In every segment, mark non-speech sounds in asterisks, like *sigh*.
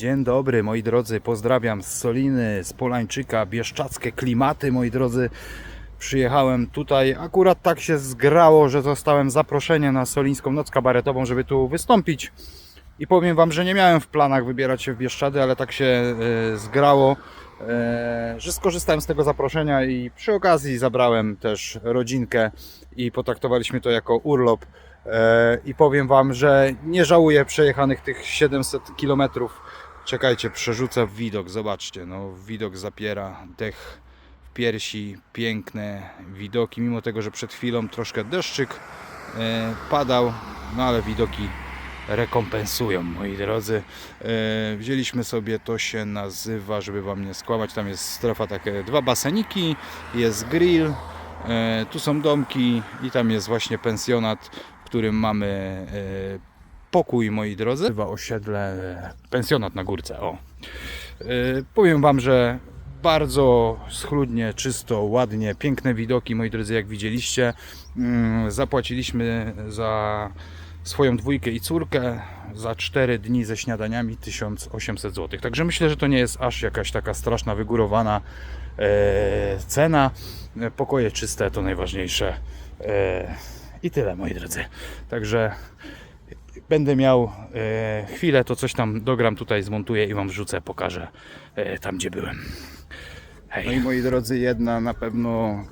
Dzień dobry moi drodzy, pozdrawiam z Soliny, z Polańczyka, bieszczackie klimaty moi drodzy. Przyjechałem tutaj, akurat tak się zgrało, że zostałem zaproszenie na Solińską Noc Kabaretową, żeby tu wystąpić. I powiem Wam, że nie miałem w planach wybierać się w Bieszczady, ale tak się e, zgrało, e, że skorzystałem z tego zaproszenia i przy okazji zabrałem też rodzinkę i potraktowaliśmy to jako urlop. E, I powiem Wam, że nie żałuję przejechanych tych 700 kilometrów. Czekajcie, przerzucę widok, zobaczcie, no widok zapiera dech w piersi, piękne widoki, mimo tego, że przed chwilą troszkę deszczyk e, padał, no ale widoki rekompensują, moi drodzy. E, wzięliśmy sobie, to się nazywa, żeby Wam nie skłamać, tam jest strefa takie, dwa baseniki, jest grill, e, tu są domki i tam jest właśnie pensjonat, w którym mamy e, pokój, moi drodzy. Chyba osiedle, pensjonat na górce, o. E, Powiem Wam, że bardzo schludnie, czysto, ładnie, piękne widoki, moi drodzy, jak widzieliście. Mm, Zapłaciliśmy za swoją dwójkę i córkę za 4 dni ze śniadaniami 1800 zł. Także myślę, że to nie jest aż jakaś taka straszna, wygórowana e, cena. E, Pokoje czyste to najważniejsze. E, I tyle, moi drodzy. Także będę miał e, chwilę, to coś tam dogram tutaj, zmontuję i Wam wrzucę, pokażę e, tam, gdzie byłem. Hej. No i moi drodzy, jedna na pewno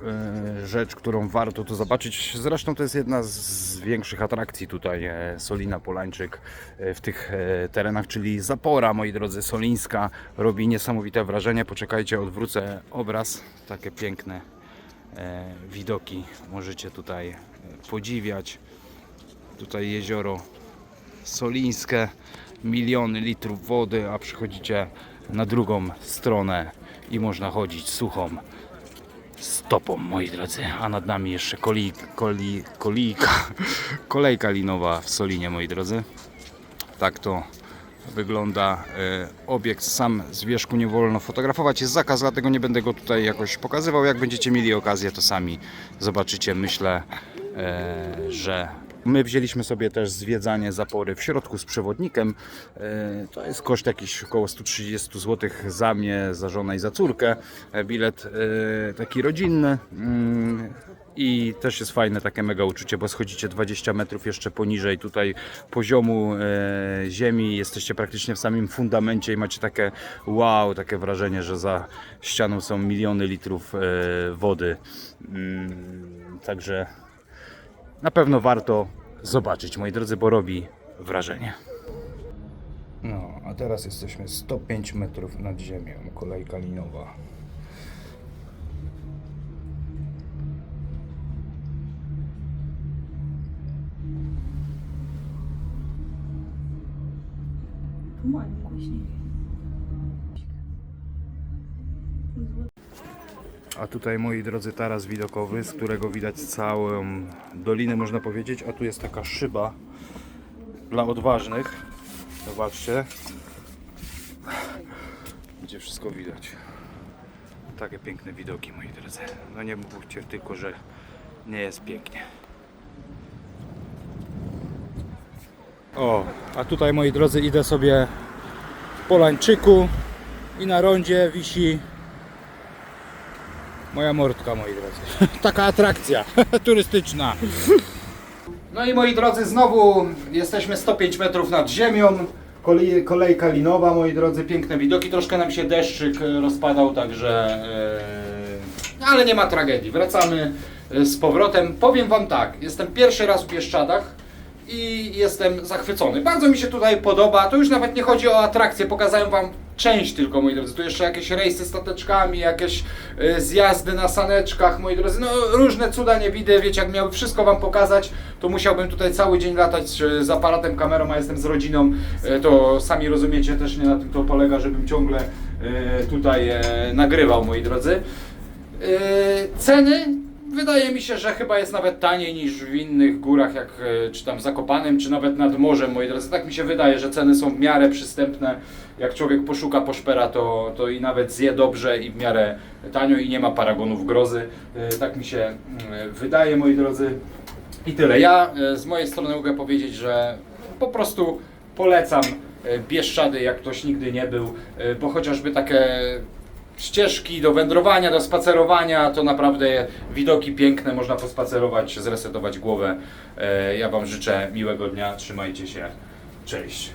e, rzecz, którą warto tu zobaczyć. Zresztą to jest jedna z większych atrakcji tutaj e, Solina Polańczyk e, w tych e, terenach, czyli Zapora, moi drodzy, Solińska. Robi niesamowite wrażenie. Poczekajcie, odwrócę obraz. Takie piękne e, widoki możecie tutaj e, podziwiać. Tutaj jezioro Solińskie, miliony litrów wody, a przychodzicie na drugą stronę i można chodzić suchą stopą, moi drodzy. A nad nami jeszcze koli, koli, kolika, *laughs* kolejka linowa w Solinie, moi drodzy. Tak to wygląda e, obiekt. Sam z wierzchu nie wolno fotografować. Jest zakaz, dlatego nie będę go tutaj jakoś pokazywał. Jak będziecie mieli okazję, to sami zobaczycie. Myślę, e, że My wzięliśmy sobie też zwiedzanie zapory w środku z przewodnikiem. E, To jest koszt jakiś około 130 zł za mnie, za żonę i za córkę. E, Bilet e, taki rodzinny. Mm, I też jest fajne takie mega uczucie, bo schodzicie 20 metrów jeszcze poniżej tutaj poziomu e, ziemi. Jesteście praktycznie w samym fundamencie i macie takie wow, takie wrażenie, że za ścianą są miliony litrów e, wody. Mm, Także na pewno warto zobaczyć, moi drodzy, bo robi wrażenie. No, a teraz jesteśmy 105 metrów nad ziemią, kolejka linowa. Pomalu głośniej. A tutaj, moi drodzy, taras widokowy, z którego widać całą dolinę, można powiedzieć. A tu jest taka szyba dla odważnych. Zobaczcie. Gdzie wszystko widać. Takie piękne widoki, moi drodzy. No nie mówcie tylko, że nie jest pięknie. O, a tutaj, moi drodzy, idę sobie w Polańczyku i na rondzie wisi Moja mordka, moi drodzy. *laughs* Taka atrakcja *laughs* turystyczna. No i moi drodzy, znowu jesteśmy 105 metrów nad ziemią. Kolej, kolejka linowa, moi drodzy, piękne widoki. Troszkę nam się deszczyk rozpadał, także. e, ale nie ma tragedii. Wracamy e, z powrotem. Powiem Wam tak, jestem pierwszy raz w Bieszczadach i jestem zachwycony. Bardzo mi się tutaj podoba. To już nawet nie chodzi o atrakcję, pokazałem Wam część tylko, moi drodzy. Tu jeszcze jakieś rejsy stateczkami, jakieś y, zjazdy na saneczkach, moi drodzy. No różne cuda nie widzę, wiecie, jak miałby wszystko Wam pokazać, to musiałbym tutaj cały dzień latać y, z aparatem, kamerą, a jestem z rodziną. Y, to sami rozumiecie, też nie na tym to polega, żebym ciągle tutaj nagrywał, moi drodzy. Ceny wydaje mi się, że chyba jest nawet taniej niż w innych górach, jak e, czy tam w Zakopanem, czy nawet nad morzem, moi drodzy. Tak mi się wydaje, że ceny są w miarę przystępne. Jak człowiek poszuka, poszpera, to, to i nawet zje dobrze i w miarę tanio i nie ma paragonów grozy. E, Tak mi się mm, wydaje, moi drodzy. I tyle. Ja e, z mojej strony mogę powiedzieć, że po prostu polecam Bieszczady, jak ktoś nigdy nie był, bo chociażby takie ścieżki do wędrowania, do spacerowania, to naprawdę widoki piękne, można pospacerować, zresetować głowę. E, Ja Wam życzę miłego dnia, trzymajcie się, cześć.